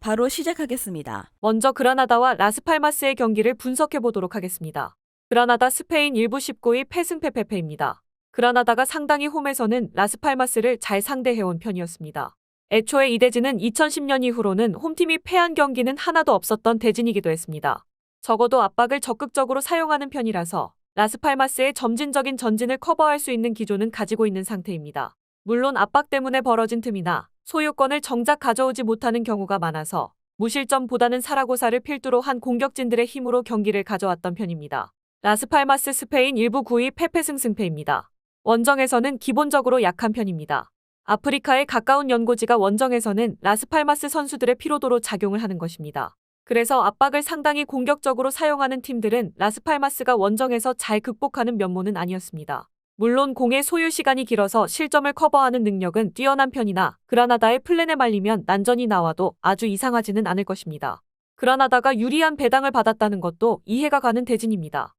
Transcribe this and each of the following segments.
바로 시작하겠습니다. 먼저 그라나다와 라스팔마스의 경기를 분석해 보도록 하겠습니다. 그라나다 스페인 1부 19위 패승패패패입니다. 그라나다가 상당히 홈에서는 라스팔마스를 잘 상대해온 편이었습니다. 애초에 이 대진은 2010년 이후로는 홈팀이 패한 경기는 하나도 없었던 대진이기도 했습니다. 적어도 압박을 적극적으로 사용하는 편이라서 라스팔마스의 점진적인 전진을 커버할 수 있는 기조는 가지고 있는 상태입니다. 물론 압박 때문에 벌어진 틈이나 소유권을 정작 가져오지 못하는 경우가 많아서 무실점보다는 사라고사를 필두로 한 공격진들의 힘으로 경기를 가져왔던 편입니다. 라스팔마스 스페인 1부 9위 페페승 승패입니다. 원정에서는 기본적으로 약한 편입니다. 아프리카에 가까운 연고지가 원정에서는 라스팔마스 선수들의 피로도로 작용을 하는 것입니다. 그래서 압박을 상당히 공격적으로 사용하는 팀들은 라스팔마스가 원정에서 잘 극복하는 면모는 아니었습니다. 물론 공의 소유 시간이 길어서 실점을 커버하는 능력은 뛰어난 편이나 그라나다의 플랜에 말리면 난전이 나와도 아주 이상하지는 않을 것입니다. 그라나다가 유리한 배당을 받았다는 것도 이해가 가는 대진입니다.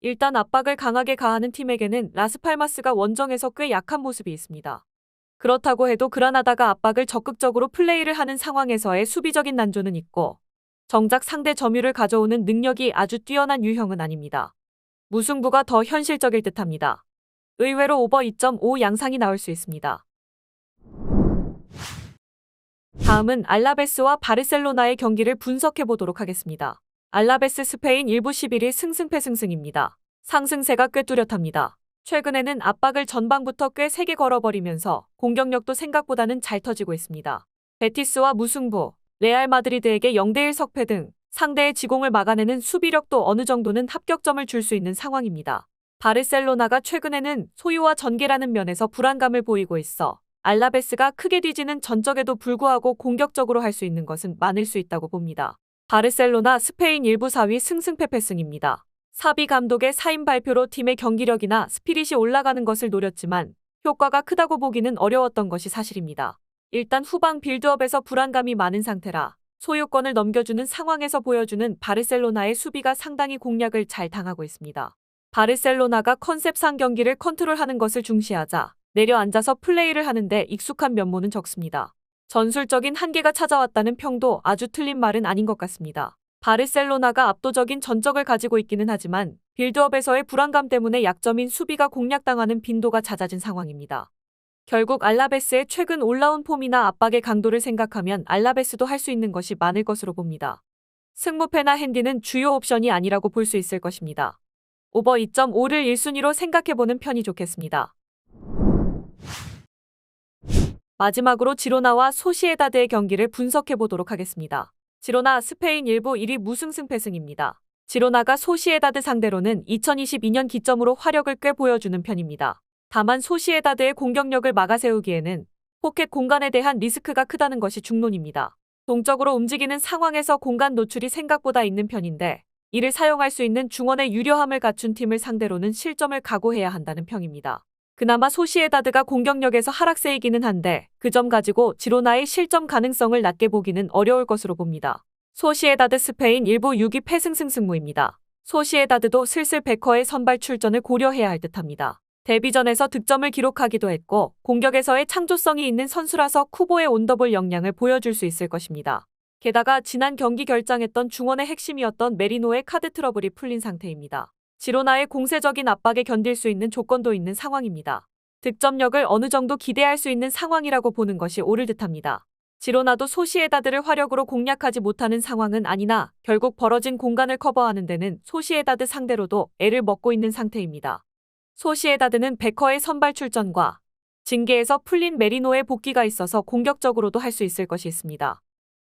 일단 압박을 강하게 가하는 팀에게는 라스팔마스가 원정에서 꽤 약한 모습이 있습니다. 그렇다고 해도 그라나다가 압박을 적극적으로 플레이를 하는 상황에서의 수비적인 난조는 있고 정작 상대 점유를 가져오는 능력이 아주 뛰어난 유형은 아닙니다. 무승부가 더 현실적일 듯합니다. 의외로 오버 2.5 양상이 나올 수 있습니다. 다음은 알라베스와 바르셀로나의 경기를 분석해 보도록 하겠습니다. 알라베스 스페인 1부 11일 승승패승승입니다. 상승세가 꽤 뚜렷합니다. 최근에는 압박을 전방부터 꽤 세게 걸어버리면서 공격력도 생각보다는 잘 터지고 있습니다. 베티스와 무승부, 레알 마드리드에게 0대1 석패 등 상대의 지공을 막아내는 수비력도 어느 정도는 합격점을 줄 수 있는 상황입니다. 바르셀로나가 최근에는 소유와 전개라는 면에서 불안감을 보이고 있어 알라베스가 크게 뒤지는 전적에도 불구하고 공격적으로 할 수 있는 것은 많을 수 있다고 봅니다. 바르셀로나 스페인 1부 4위 승승패패승입니다. 사비 감독의 사임 발표로 팀의 경기력이나 스피릿이 올라가는 것을 노렸지만 효과가 크다고 보기는 어려웠던 것이 사실입니다. 일단 후방 빌드업에서 불안감이 많은 상태라 소유권을 넘겨주는 상황에서 보여주는 바르셀로나의 수비가 상당히 공략을 잘 당하고 있습니다. 바르셀로나가 컨셉상 경기를 컨트롤하는 것을 중시하자 내려앉아서 플레이를 하는데 익숙한 면모는 적습니다. 전술적인 한계가 찾아왔다는 평도 아주 틀린 말은 아닌 것 같습니다. 바르셀로나가 압도적인 전적을 가지고 있기는 하지만 빌드업에서의 불안감 때문에 약점인 수비가 공략당하는 빈도가 잦아진 상황입니다. 결국 알라베스의 최근 올라온 폼이나 압박의 강도를 생각하면 알라베스도 할 수 있는 것이 많을 것으로 봅니다. 승무패나 핸디는 주요 옵션이 아니라고 볼 수 있을 것입니다. 오버 2.5를 1순위로 생각해보는 편이 좋겠습니다. 마지막으로 지로나와 소시에다드의 경기를 분석해보도록 하겠습니다. 지로나 스페인 1부 1위 무승승 패승입니다. 지로나가 소시에다드 상대로는 2022년 기점으로 화력을 꽤 보여주는 편입니다. 다만 소시에다드의 공격력을 막아세우기에는 포켓 공간에 대한 리스크가 크다는 것이 중론입니다. 동적으로 움직이는 상황에서 공간 노출이 생각보다 있는 편인데 이를 사용할 수 있는 중원의 유려함을 갖춘 팀을 상대로는 실점을 각오해야 한다는 평입니다. 그나마 소시에다드가 공격력에서 하락세이기는 한데 그 점 가지고 지로나의 실점 가능성을 낮게 보기는 어려울 것으로 봅니다. 소시에다드 스페인 1부 6위 패승승 승무입니다. 소시에다드도 슬슬 베커의 선발 출전을 고려해야 할 듯합니다. 데뷔전에서 득점을 기록하기도 했고 공격에서의 창조성이 있는 선수라서 쿠보의 온더볼 역량을 보여줄 수 있을 것입니다. 게다가 지난 경기 결장했던 중원의 핵심이었던 메리노의 카드 트러블이 풀린 상태입니다. 지로나의 공세적인 압박에 견딜 수 있는 조건도 있는 상황입니다. 득점력을 어느 정도 기대할 수 있는 상황이라고 보는 것이 옳을 듯합니다. 지로나도 소시에다드를 화력으로 공략하지 못하는 상황은 아니나 결국 벌어진 공간을 커버하는 데는 소시에다드 상대로도 애를 먹고 있는 상태입니다. 소시에다드는 베커의 선발 출전과 징계에서 풀린 메리노의 복귀가 있어서 공격적으로도 할 수 있을 것이 있습니다.